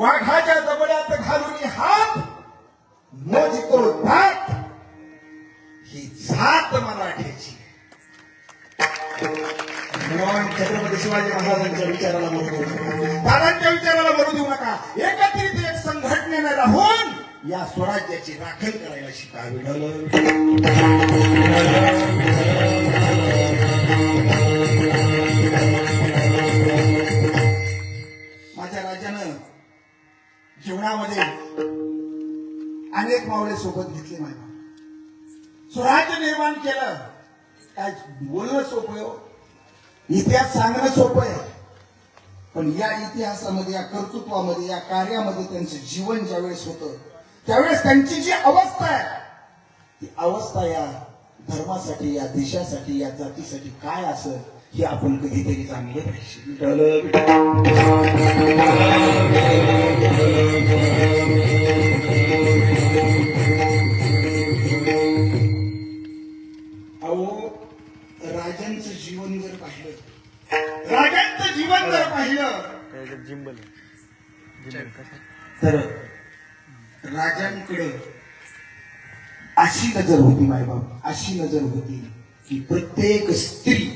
वाघाच्या जबड्यात घालून हात मोजतो दात. ही जात मराठ्याची भगवान छत्रपती शिवाजी महाराजांच्या विचाराला मरू दादांच्या विचाराला मरू देऊ नका. एकत्रित एक संघटनेने राहून या स्वराज्याची राखण करायला शिका जीवनामध्ये अनेक मावळे सोबत घेतले माझ्या स्वराज्य निर्माण केलं. काय बोलणं सोपं हो. इतिहास सांगणं सोपं आहे. पण या इतिहासामध्ये या कर्तृत्वामध्ये या कार्यामध्ये त्यांचं जीवन ज्यावेळेस होतं त्यावेळेस त्यांची जी अवस्था आहे ती अवस्था या धर्मासाठी या देशासाठी या जातीसाठी काय असं हे आपण कधीतरी चांगलं अहो राजांचं जीवन जर पाहिलं राजांचं जीवन जर पाहिलं जिंबल तर राजांकडे अशी नजर होती मायबाप अशी नजर होती की प्रत्येक स्त्री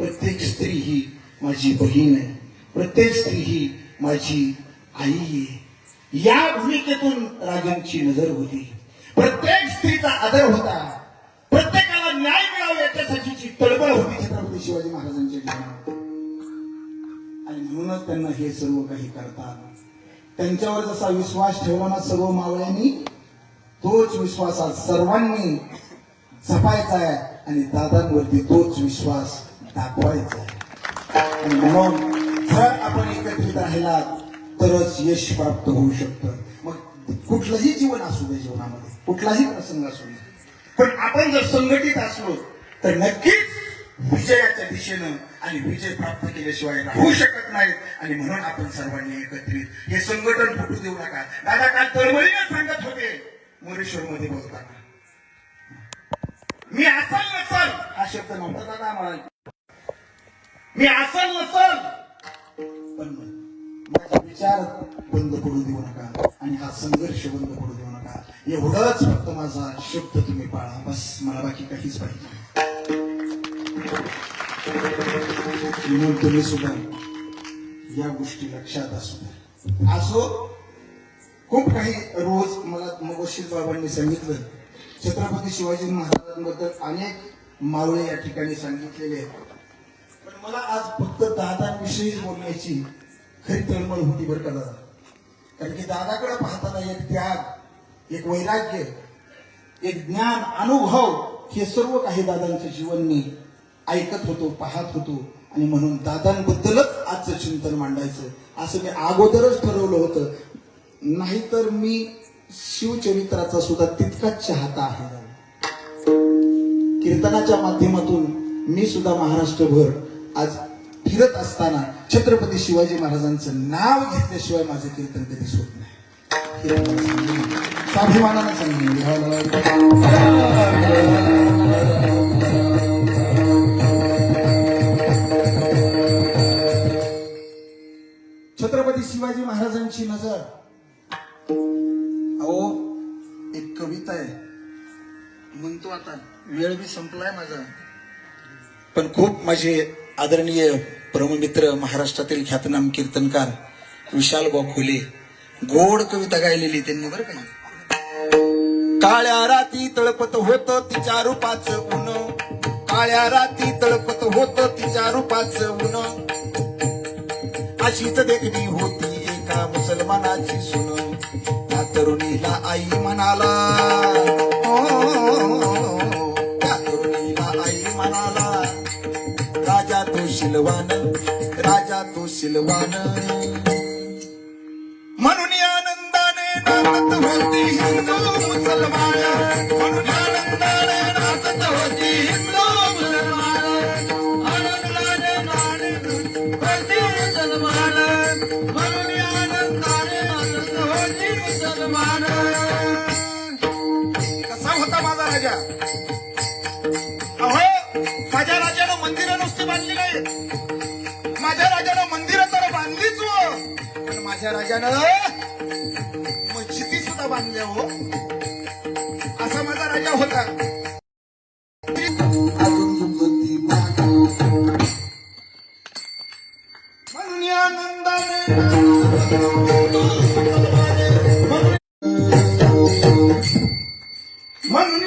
प्रत्येक स्त्री ही माझी बहीण आहे. प्रत्येक स्त्री ही माझी आई आहे. या भूमिकेतून राजांची नजर होती. प्रत्येक स्त्रीचा आदर होता. प्रत्येकाला न्याय मिळावा याच्यासाठीची तळबळ होती छत्रपती शिवाजी महाराजांच्या जीवनात. आणि म्हणूनच त्यांना हे सर्व काही करतात. त्यांच्यावर जसा विश्वास ठेवला ना सर्व मावळ्यांनी तोच विश्वास आज सर्वांनी जपायचा आहे आणि दादांवरती तोच विश्वास दाखवायचं. आणि म्हणून जर आपण एकत्रित राहिला तरच यश प्राप्त होऊ शकतं. मग कुठलंही जीवन असू दे जीवनामध्ये कुठलाही प्रसंग असू दे. पण आपण जर संघटित असलो तर नक्कीच विजयाच्या दिशेनं आणि विजय प्राप्त केल्याशिवाय राहू शकत नाहीत. आणि म्हणून आपण सर्वांनी एकत्रित हे संघटन फुटू देऊ नका. दादा काल तळमळीनं सांगत होते मुरेश्वर मध्ये बोलताना. मी असाल नसाल हा शब्द नव्हता दादा आम्हाला. मी असल नसल. पण माझा विचार बंद करून देऊ नका आणि हा संघर्ष बंद करून देऊ नका. एवढंच फक्त माझा शब्द तुम्ही पाळा. बस मला बाकी काहीच पाहिजे म्हणून तुम्ही सुद्धा या गोष्टी लक्षात असू द्या. असो खूप काही रोज मला मगोशील बाबांनी सांगितलं. छत्रपती शिवाजी महाराजांबद्दल अनेक मावळे या ठिकाणी सांगितलेले आहेत. मला आज फक्त दादांविषयीच बोलण्याची खरी तळमळ होती बरं का दादा. कारण की दादाकडे पाहताना एक त्याग एक वैराग्य एक ज्ञान अनुभव हे सर्व काही दादांचं जीवन मी ऐकत होतो पाहत होतो. आणि म्हणून दादांबद्दलच आजचं चिंतन मांडायचं. असं मी अगोदरच ठरवलं होतं. नाहीतर मी शिवचरित्राचा सुद्धा तितकाच चाहता आहे. कीर्तनाच्या माध्यमातून मी सुद्धा महाराष्ट्रभर आज फिरत असताना छत्रपती शिवाजी महाराजांचं नाव घेतल्याशिवाय माझं कीर्तन कधीच होत नाही. स्वाभिमानानं सांगितलं छत्रपती शिवाजी महाराजांची नजर. अहो एक कविता आहे. म्हणतो आता वेळ बी संपलाय माझा. पण खूप माझे आदरणीय परममित्र महाराष्ट्रातील ख्यातनाम कीर्तनकार विशाल खोले गोड कविता गायलेली त्यांनी बरं का काळ्या राती तळपत होत तिच्या रूपाच ऊन. काळ्या राती तळपत होत तिच्या रूपाच ऊन. अशीच देखणी होती शिलवान. म्हणून आनंदाने नाचत होती हिंदू मुसलमान. म्हणून आनंदाने नाचत होती हिंदू मुसलमान. आनंदाने नाचत होती मुसलमान. म्हणून आनंदाने नाचत होती मुसलमान. कसा होता माझा राजा? अहो माझ्या राजानं मंदिरं नुसती बांधली नाही राजानं मस्जिदी सुद्धा बांधल्या हो. असा माझा राजा होता. म्हणून आनंदाने म्हणून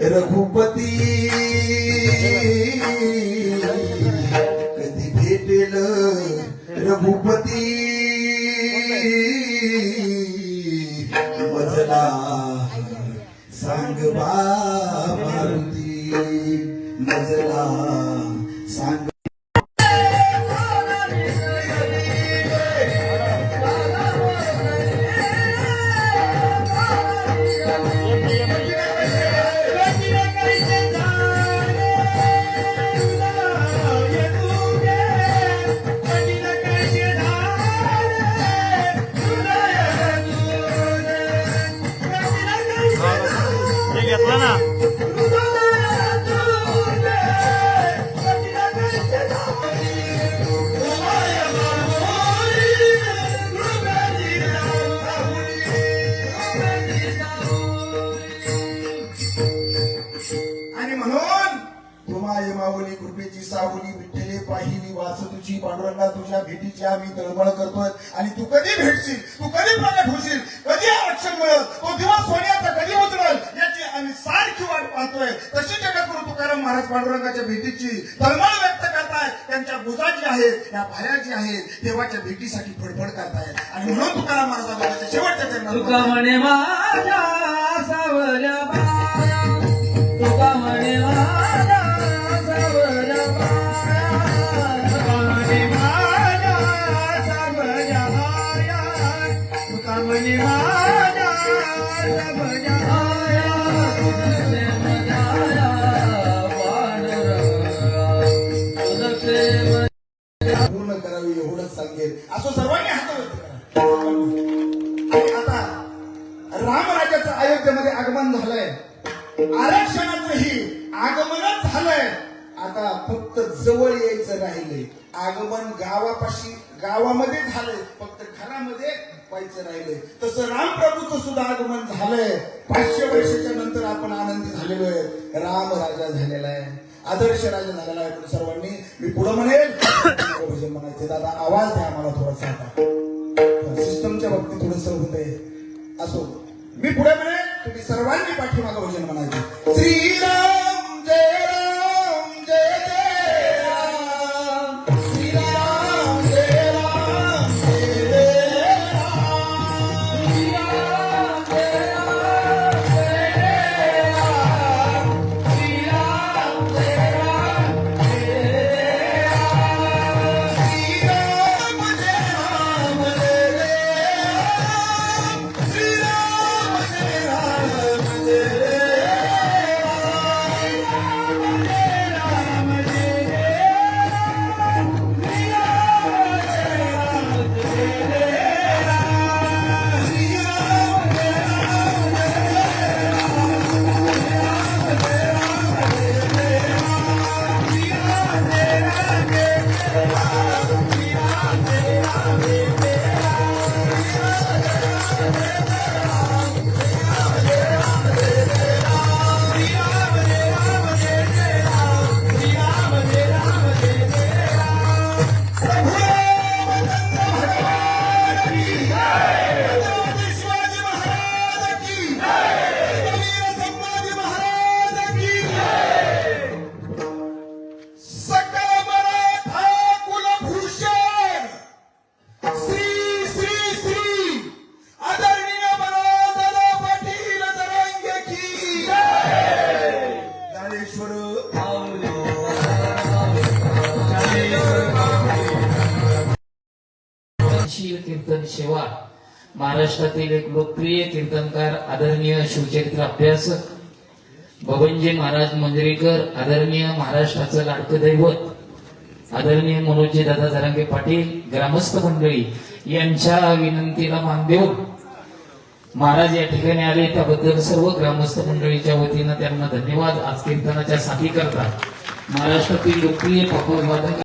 रघुपती कधी भेटेल रघुपती? मजला सांग बा मारुती मजला हे ना. आणि म्हणून तुम्हाला माऊली कृपेची सावली विठ्ठले पाहिली वास तुझी पांडुरंगा तुझ्या भेटीची आम्ही तळमळ करतोय. आणि तू कधी भेटशील? तू कधी प्रकट होशील? कधी आरक्षण मिळत तो दिवस सोन्याचा तशी जगद्गुरु तुकाराम महाराज पांडुरंगाच्या भेटीची तळमळ व्यक्त करतायत त्यांच्या गुजाची आहेत या भायाच्या आहेत देवाच्या भेटीसाठी फडफड करतायत आणि म्हणून तुकाराम महाराजांच्या शेवटच्या चरणात तुका म्हणे माझ्या सावल्या बाया तुका रामराज्याचं अयोध्येमध्ये आगमन झालंय. आरक्षणाचंही आगमनच झालंय. आता फक्त जवळ यायचं राहिलंय. आगमन गावापाशी गावामध्ये झालंय. फक्त घरामध्ये व्हायचं राहिलंय. तसं रामप्रभूचं सुद्धा आगमन झालंय. पाचशे वर्षाच्या नंतर आपण आनंदी झालेलो आहे. राम राजा झालेला आहे. आदर्श राजा झालेला आहे. सर्वांनी मी पुढे म्हणेल. भजन म्हणायचे दादा आवाज द्या आम्हाला थोडासा आता. सिस्टमच्या बाबतीत थोडस होते असो. मी पुढे म्हणे तुम्ही सर्वांनी पाठीमागं भजन म्हणायचं श्रीराम! सेवा. महाराष्ट्रातील एक लोकप्रिय कीर्तनकार आदरणीय शिवचरित्र अभ्यासक बबनजी महाराज मंजरीकर आदरणीय महाराष्ट्राचं लाडकं दैवत आदरणीय मनोजी दादा जरांगे पाटील ग्रामस्थ मंडळी यांच्या विनंतीला मान देऊन महाराज या ठिकाणी आले. त्याबद्दल सर्व ग्रामस्थ मंडळीच्या वतीनं त्यांना धन्यवाद. आज कीर्तनाच्या साठी करतात. महाराष्ट्रातील लोकप्रिय पपवादक